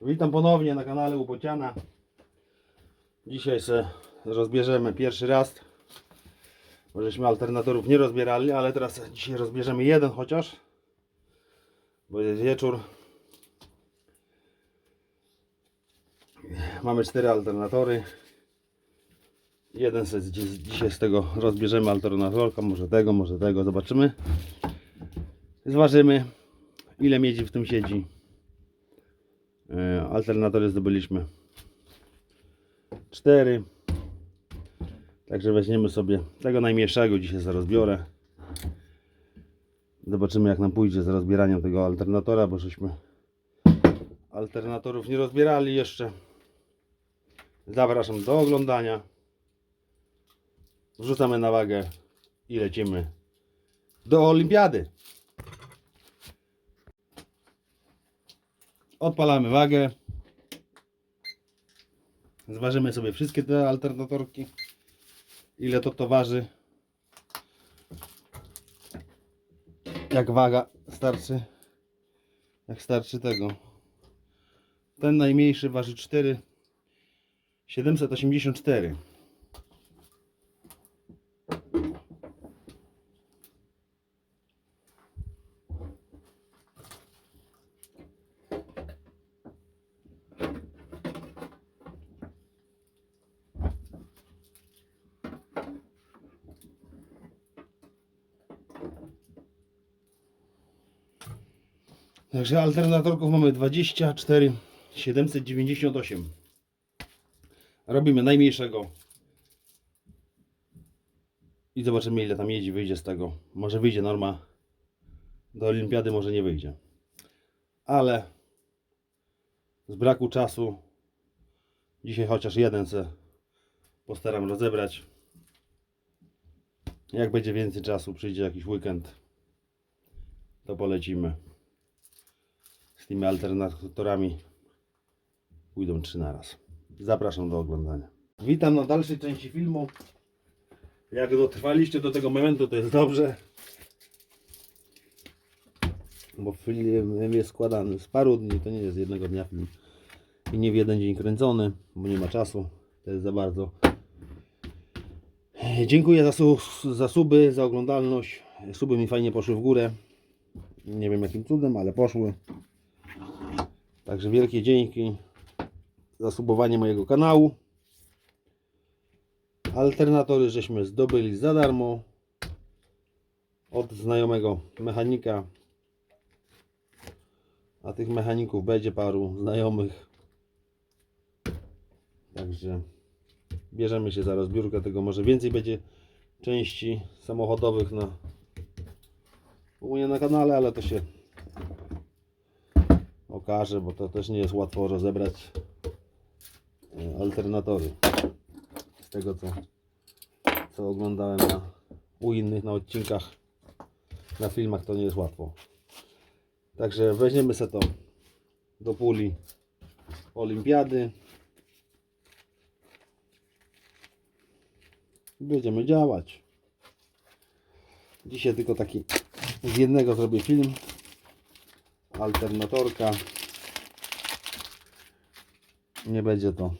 Witam ponownie na kanale Ubociana. Dzisiaj se rozbierzemy pierwszy raz. Bo żeśmy alternatorów nie rozbierali, ale teraz dzisiaj rozbierzemy jeden chociaż. Bo jest wieczór. Mamy cztery alternatory. Jeden se dzi- dzisiaj z tego rozbierzemy alternatorka, może tego, może tego, zobaczymy. Zważymy ile miedzi w tym siedzi. E, Alternatory zdobyliśmy 4. Także weźmiemy sobie tego najmniejszego, dzisiaj za rozbiorę. Zobaczymy jak nam pójdzie z rozbieraniem tego alternatora, bo żeśmy alternatorów nie rozbierali jeszcze. Zapraszam do oglądania. Wrzucamy na wagę i lecimy do olimpiady. Odpalamy wagę. Zważymy sobie wszystkie te alternatorki. Ile to to waży. Jak waga starczy. Jak starczy tego. Ten najmniejszy waży 4 784. Także alternatorków mamy 24 798. Robimy najmniejszego. I zobaczymy ile tam jeździ, wyjdzie z tego. Może wyjdzie norma. Do olimpiady może nie wyjdzie. Ale z braku czasu dzisiaj chociaż jeden se postaram rozebrać. Jak będzie więcej czasu, przyjdzie jakiś weekend, to polecimy tymi alternatorami pójdą trzy na raz. Zapraszam do oglądania. Witam na dalszej części filmu. Jak dotrwaliście do tego momentu, to jest dobrze. Bo film jest składany z paru dni, to nie jest jednego dnia film. I nie w jeden dzień kręcony, bo nie ma czasu. To jest za bardzo. Dziękuję za, su za suby, za oglądalność. Suby mi fajnie poszły w górę. Nie wiem jakim cudem, ale poszły. Także wielkie dzięki za subowanie mojego kanału. Alternatory żeśmy zdobyli za darmo od znajomego mechanika. A tych mechaników będzie paru znajomych. Także bierzemy się za rozbiórkę tego. Może więcej będzie części samochodowych na u mnie na kanale, ale to się okaże, bo to też nie jest łatwo rozebrać e, alternatory. Z tego co, co oglądałem na, u innych na odcinkach, na filmach to nie jest łatwo. Także weźmiemy sobie to do puli olimpiady. Będziemy działać. Dzisiaj tylko taki z jednego zrobię film alternatorka. Nie będzie to.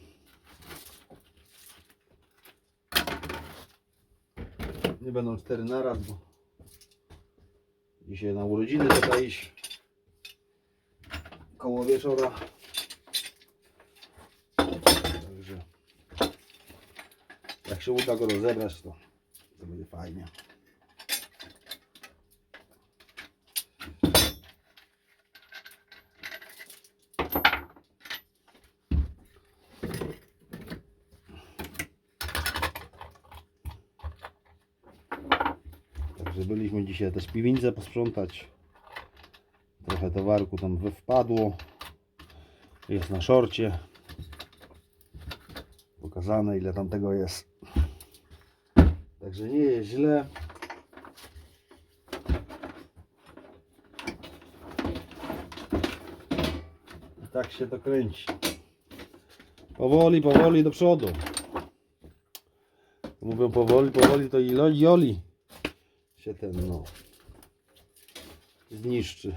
Nie będą cztery naraz, bo dzisiaj na urodziny trzeba iść koło wieczora. Także jak się uda go rozebrać, to, to będzie fajnie. Także byliśmy dzisiaj też piwnicę posprzątać. Trochę towarku tam wpadło. Jest na szorcie. Pokazane ile tam tego jest. Także nie jest źle. I tak się to kręci. Powoli, powoli do przodu. Mówią powoli, powoli to i joli się ten no zniszczy.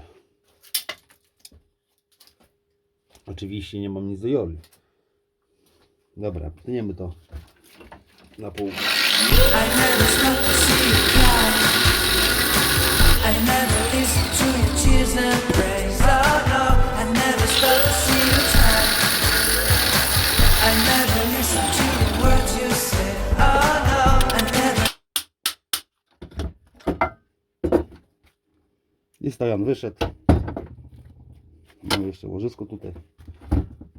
Oczywiście nie mam nic do Joli. Dobra, tniemy to na pół. I never to your tears. Oh no, to see I Stojan wyszedł. Mamy jeszcze łożysko tutaj.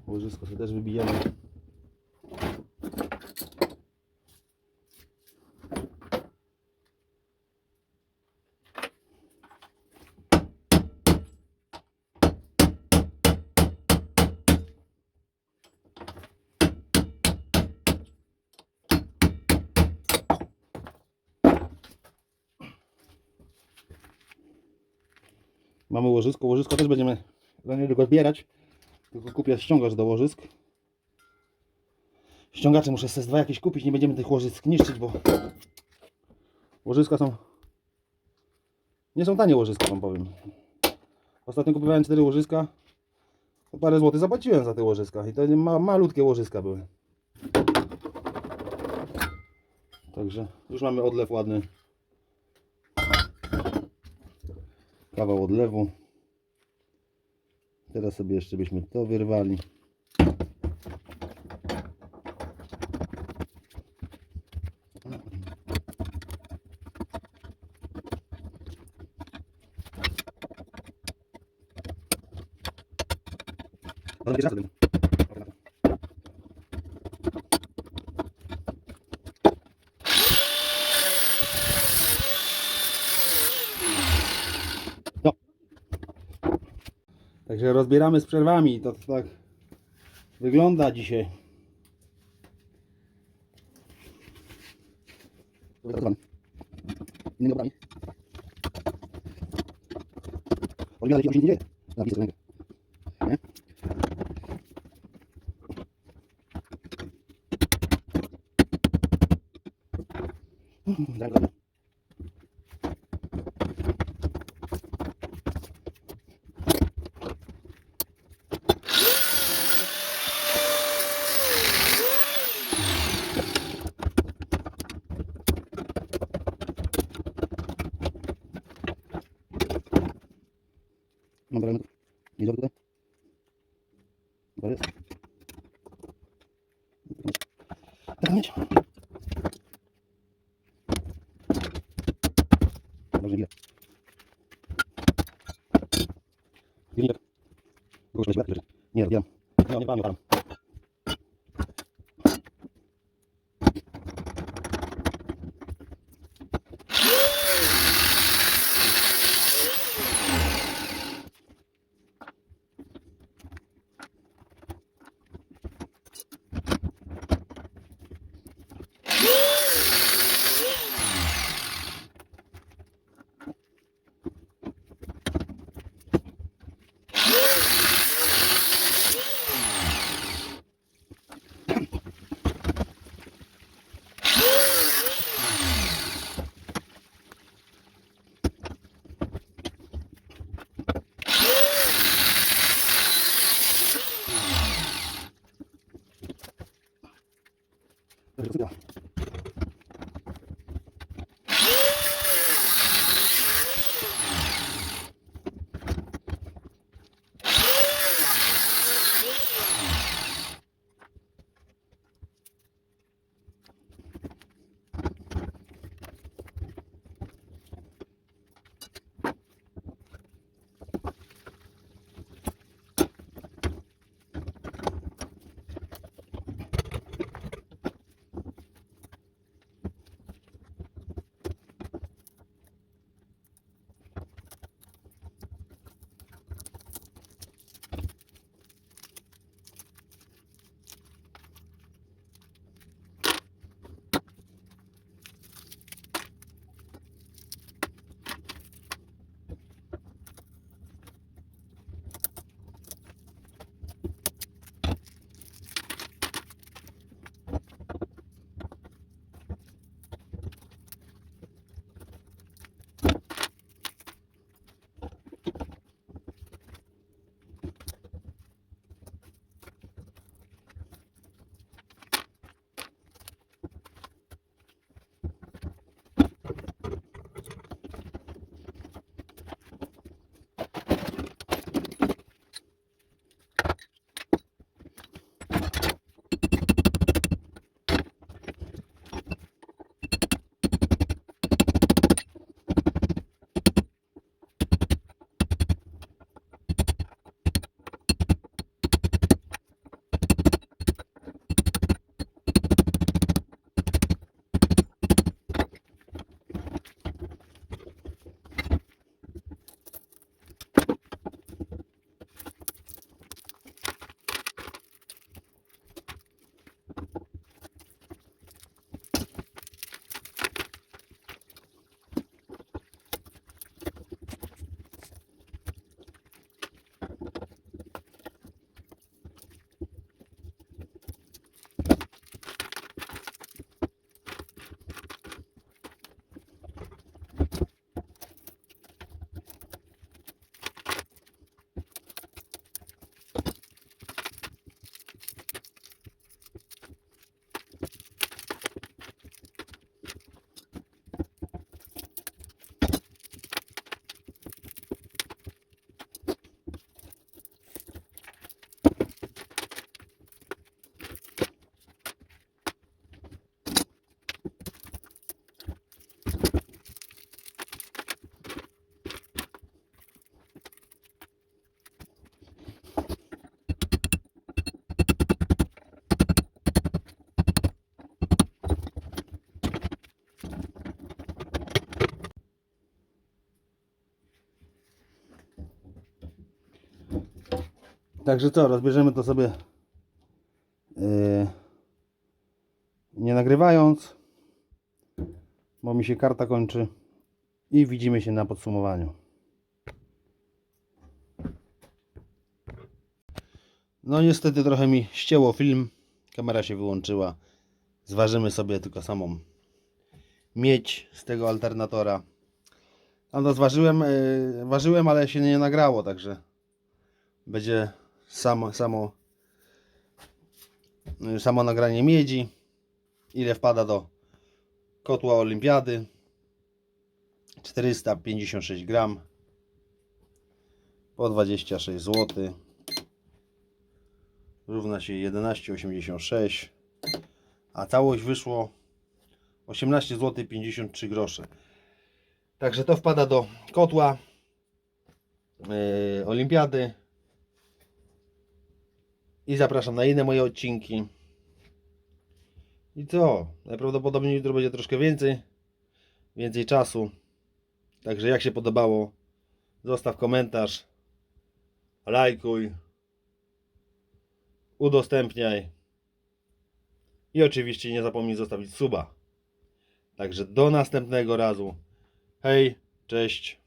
Łożysko sobie też wybijemy. Mamy łożysko. Łożysko też będziemy za niedługo zbierać. Tylko kupię ściągacz do łożysk. Ściągacze muszę z dwa jakieś kupić. Nie będziemy tych łożysk niszczyć, bo łożyska są... Nie są tanie łożyska, wam powiem. Ostatnio kupowałem cztery łożyska. To parę złotych zapłaciłem za te łożyska. I to ma, malutkie łożyska były. Także już mamy odlew ładny. Kawał odlewu. Teraz sobie jeszcze byśmy to wyrwali. Także rozbieramy z przerwami. To, tak wygląda dzisiaj. Innymi dobrami. Oryginalnie się nie dzieje. Napisy rękę. Nie? Dobra, dobra. Mam parametrów. Nie dobry tutaj. Dobra jest. Tak mieć. Dobrze, ile. Pilnik. Kogoś weź leży. Nie, rozbieram. Nie, nie palam, Także co, rozbierzemy to sobie yy, nie nagrywając, bo mi się karta kończy i widzimy się na podsumowaniu. No niestety trochę mi ścięło film, kamera się wyłączyła. Zważymy sobie tylko samą miedź z tego alternatora. No zważyłem, yy, ważyłem, ale się nie nagrało, także będzie samo, samo, yy, samo nagranie miedzi. Ile wpada do kotła olimpiady. 456 gram po 26 zł równa się 11,86 a całość wyszło 18 zł 53 grosze także to wpada do kotła yy, olimpiady zapraszam na inne moje odcinki i co najprawdopodobniej jutro będzie troszkę więcej więcej czasu Także jak się podobało, zostaw komentarz, lajkuj, udostępniaj i oczywiście nie zapomnij zostawić suba. Także do następnego razu. Hej, cześć.